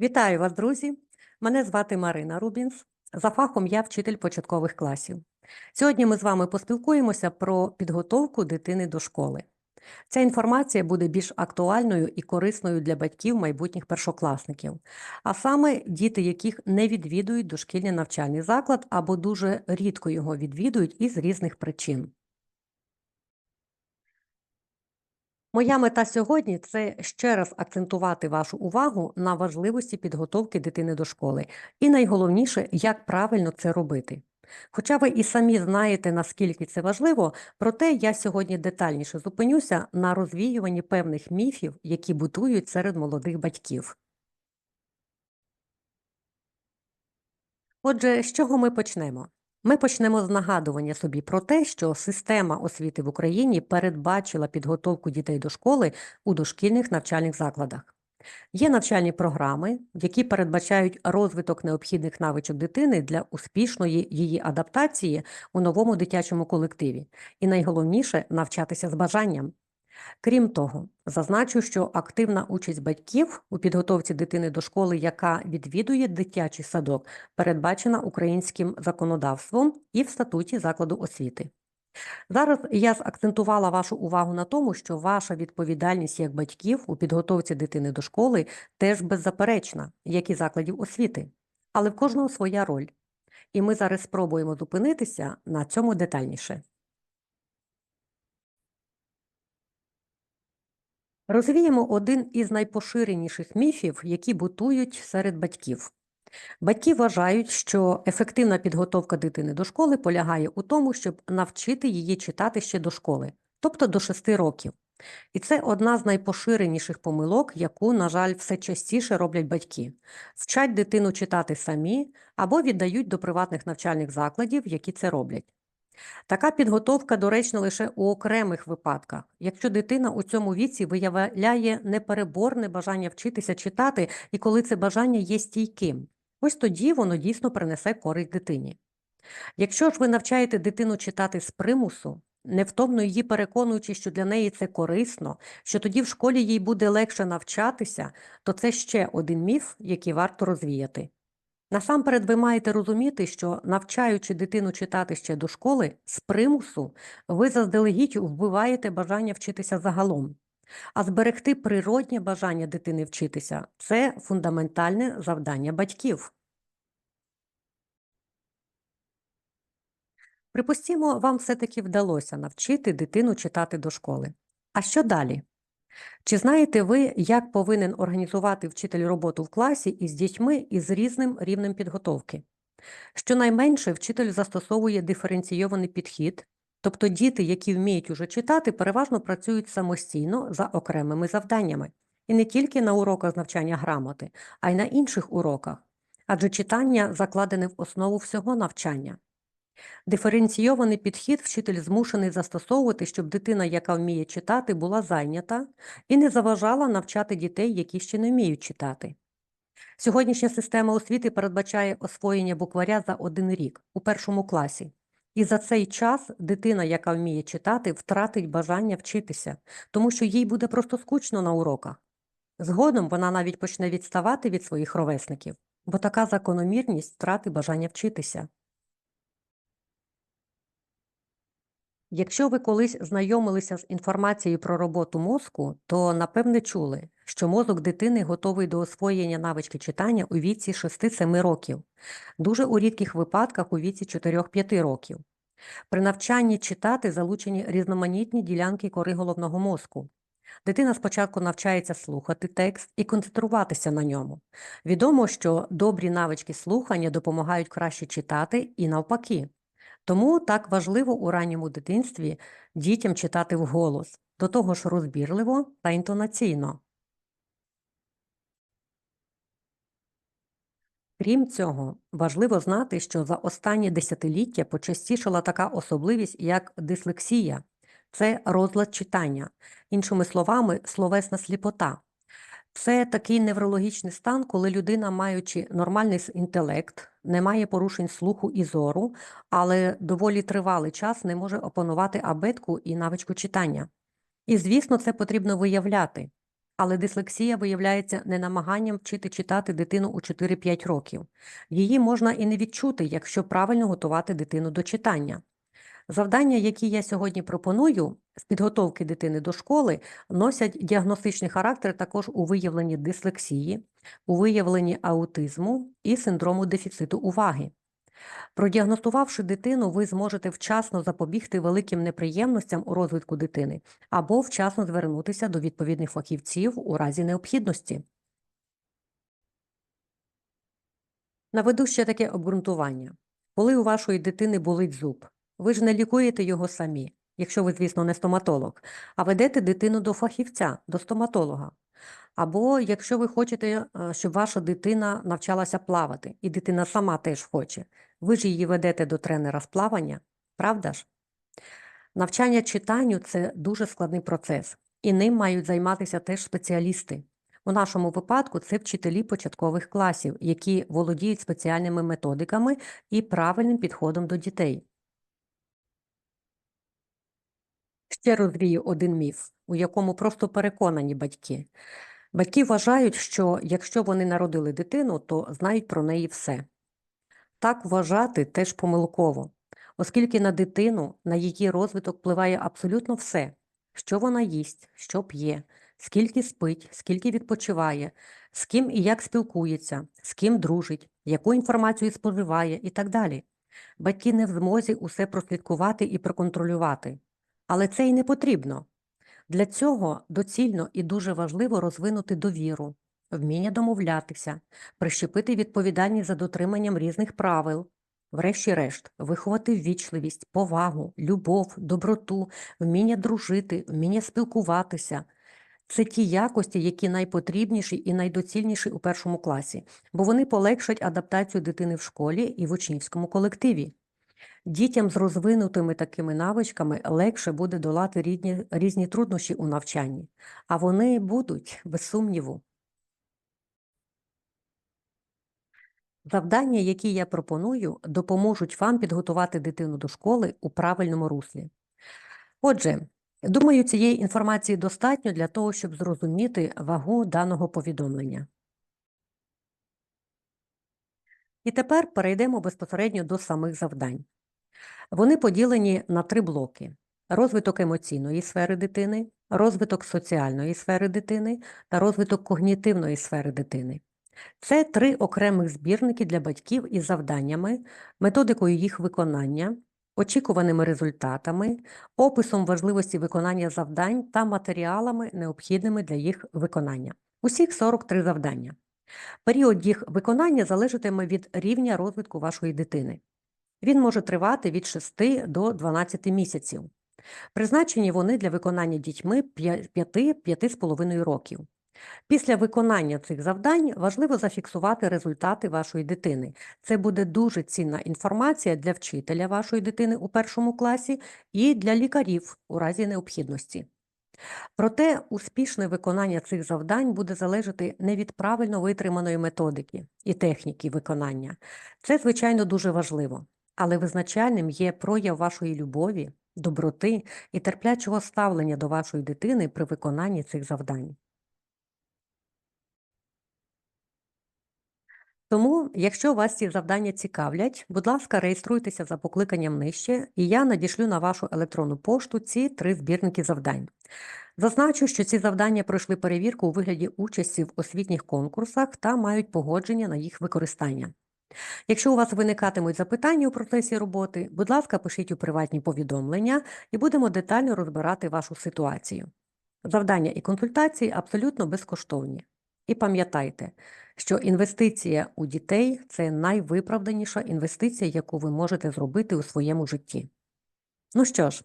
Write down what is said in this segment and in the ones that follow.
Вітаю вас, друзі! Мене звати Марина Рубінс. За фахом я вчитель початкових класів. Сьогодні ми з вами поспілкуємося про підготовку дитини до школи. Ця інформація буде більш актуальною і корисною для батьків майбутніх першокласників, а саме діти, яких не відвідують дошкільний навчальний заклад або дуже рідко його відвідують із різних причин. Моя мета сьогодні це ще раз акцентувати вашу увагу на важливості підготовки дитини до школи, і найголовніше, як правильно це робити. Хоча ви і самі знаєте, наскільки це важливо, проте я сьогодні детальніше зупинюся на розвіюванні певних міфів, які будують серед молодих батьків. Отже, з чого ми почнемо? Ми почнемо з нагадування собі про те, що система освіти в Україні передбачила підготовку дітей до школи у дошкільних навчальних закладах. Є навчальні програми, які передбачають розвиток необхідних навичок дитини для успішної її адаптації у новому дитячому колективі, і найголовніше навчатися з бажанням. Крім того, зазначу, що активна участь батьків у підготовці дитини до школи, яка відвідує дитячий садок, передбачена українським законодавством і в статуті закладу освіти. Зараз я закцентувала вашу увагу на тому, що ваша відповідальність як батьків у підготовці дитини до школи теж беззаперечна, як і закладів освіти, але в кожного своя роль. І ми зараз спробуємо зупинитися на цьому детальніше. Розвіємо один із найпоширеніших міфів, які бутують серед батьків. Батьки вважають, що ефективна підготовка дитини до школи полягає у тому, щоб навчити її читати ще до школи, тобто до 6 років. І це одна з найпоширеніших помилок, яку, на жаль, все частіше роблять батьки. Вчать дитину читати самі або віддають до приватних навчальних закладів, які це роблять. Така підготовка доречна лише у окремих випадках, якщо дитина у цьому віці виявляє непереборне бажання вчитися читати, і коли це бажання є стійким, ось тоді воно дійсно принесе користь дитині. Якщо ж ви навчаєте дитину читати з примусу, невтомно її переконуючи, що для неї це корисно, що тоді в школі їй буде легше навчатися, то це ще один міф, який варто розвіяти. Насамперед, ви маєте розуміти, що навчаючи дитину читати ще до школи з примусу, ви заздалегідь вбиваєте бажання вчитися загалом. А зберегти природнє бажання дитини вчитися це фундаментальне завдання батьків. Припустімо, вам все-таки вдалося навчити дитину читати до школи. А що далі? Чи знаєте ви, як повинен організувати вчитель роботу в класі із дітьми із різним рівнем підготовки? Щонайменше вчитель застосовує диференційований підхід, тобто діти, які вміють уже читати, переважно працюють самостійно за окремими завданнями, і не тільки на уроках з навчання грамоти, а й на інших уроках, адже читання закладене в основу всього навчання. Диференційований підхід вчитель змушений застосовувати, щоб дитина, яка вміє читати, була зайнята і не заважала навчати дітей, які ще не вміють читати. Сьогоднішня система освіти передбачає освоєння букваря за один рік у першому класі. І за цей час дитина, яка вміє читати, втратить бажання вчитися, тому що їй буде просто скучно на уроках. Згодом вона навіть почне відставати від своїх ровесників, бо така закономірність втрати бажання вчитися. Якщо ви колись знайомилися з інформацією про роботу мозку, то напевне чули, що мозок дитини готовий до освоєння навички читання у віці 6-7 років, дуже у рідких випадках у віці 4-5 років. При навчанні читати залучені різноманітні ділянки кори головного мозку. Дитина спочатку навчається слухати текст і концентруватися на ньому. Відомо, що добрі навички слухання допомагають краще читати і навпаки. Тому так важливо у ранньому дитинстві дітям читати вголос, до того ж розбірливо та інтонаційно. Крім цього, важливо знати, що за останні десятиліття почастішала така особливість, як дислексія, це розлад читання, іншими словами, словесна сліпота. Це такий неврологічний стан, коли людина, маючи нормальний інтелект, не має порушень слуху і зору, але доволі тривалий час не може опанувати абетку і навичку читання. І, звісно, це потрібно виявляти. Але дислексія виявляється не намаганням вчити читати дитину у 4-5 років. Її можна і не відчути, якщо правильно готувати дитину до читання. Завдання, які я сьогодні пропоную з підготовки дитини до школи, носять діагностичний характер також у виявленні дислексії, у виявленні аутизму і синдрому дефіциту уваги. Продіагностувавши дитину, ви зможете вчасно запобігти великим неприємностям у розвитку дитини або вчасно звернутися до відповідних фахівців у разі необхідності. Наведу ще таке обґрунтування. Коли у вашої дитини болить зуб, ви ж не лікуєте його самі, якщо ви, звісно, не стоматолог, а ведете дитину до фахівця, до стоматолога. Або якщо ви хочете, е, щоб ваша дитина навчалася плавати, і дитина сама теж хоче, ви ж її ведете до тренера з плавання, правда ж? Навчання читанню це дуже складний процес, і ним мають займатися теж спеціалісти. У нашому випадку це вчителі початкових класів, які володіють спеціальними методиками і правильним підходом до дітей. Ще розвію один міф, у якому просто переконані батьки. Батьки вважають, що якщо вони народили дитину, то знають про неї все. Так вважати теж помилково, оскільки на дитину, на її розвиток впливає абсолютно все, що вона їсть, що п'є, скільки спить, скільки відпочиває, з ким і як спілкується, з ким дружить, яку інформацію споживає і так далі. Батьки не в змозі усе прослідкувати і проконтролювати. Але це й не потрібно. Для цього доцільно і дуже важливо розвинути довіру, вміння домовлятися, прищепити відповідальність за дотриманням різних правил, врешті-решт, виховати ввічливість, повагу, любов, доброту, вміння дружити, вміння спілкуватися. Це ті якості, які найпотрібніші і найдоцільніші у першому класі, бо вони полегшать адаптацію дитини в школі і в учнівському колективі. Дітям з розвинутими такими навичками легше буде долати різні, різні труднощі у навчанні, а вони будуть, без сумніву. Завдання, які я пропоную, допоможуть вам підготувати дитину до школи у правильному руслі. Отже, думаю, цієї інформації достатньо для того, щоб зрозуміти вагу даного повідомлення. І тепер перейдемо безпосередньо до самих завдань. Вони поділені на три блоки: розвиток емоційної сфери дитини, розвиток соціальної сфери дитини та розвиток когнітивної сфери дитини. Це три окремих збірники для батьків із завданнями, методикою їх виконання, очікуваними результатами, описом важливості виконання завдань та матеріалами, необхідними для їх виконання. Усіх 43 завдання. Період їх виконання залежатиме від рівня розвитку вашої дитини. Він може тривати від 6 до 12 місяців. Призначені вони для виконання дітьми 5-5,5 років. Після виконання цих завдань важливо зафіксувати результати вашої дитини. Це буде дуже цінна інформація для вчителя вашої дитини у першому класі і для лікарів у разі необхідності. Проте успішне виконання цих завдань буде залежати не від правильно витриманої методики і техніки виконання. Це, звичайно, дуже важливо, але визначальним є прояв вашої любові, доброти і терплячого ставлення до вашої дитини при виконанні цих завдань. Тому, якщо вас ці завдання цікавлять, будь ласка, реєструйтеся за покликанням нижче, і я надішлю на вашу електронну пошту ці три збірники завдань. Зазначу, що ці завдання пройшли перевірку у вигляді участі в освітніх конкурсах та мають погодження на їх використання. Якщо у вас виникатимуть запитання у процесі роботи, будь ласка, пишіть у приватні повідомлення і будемо детально розбирати вашу ситуацію. Завдання і консультації абсолютно безкоштовні. І пам'ятайте, що інвестиція у дітей це найвиправданіша інвестиція, яку ви можете зробити у своєму житті. Ну що ж,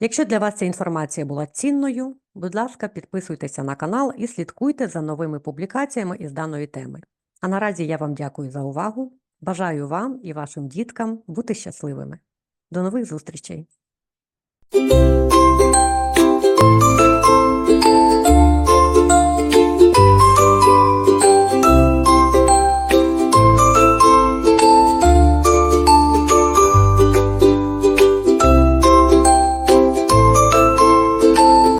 якщо для вас ця інформація була цінною, будь ласка, підписуйтеся на канал і слідкуйте за новими публікаціями із даної теми. А наразі я вам дякую за увагу. Бажаю вам і вашим діткам бути щасливими. До нових зустрічей!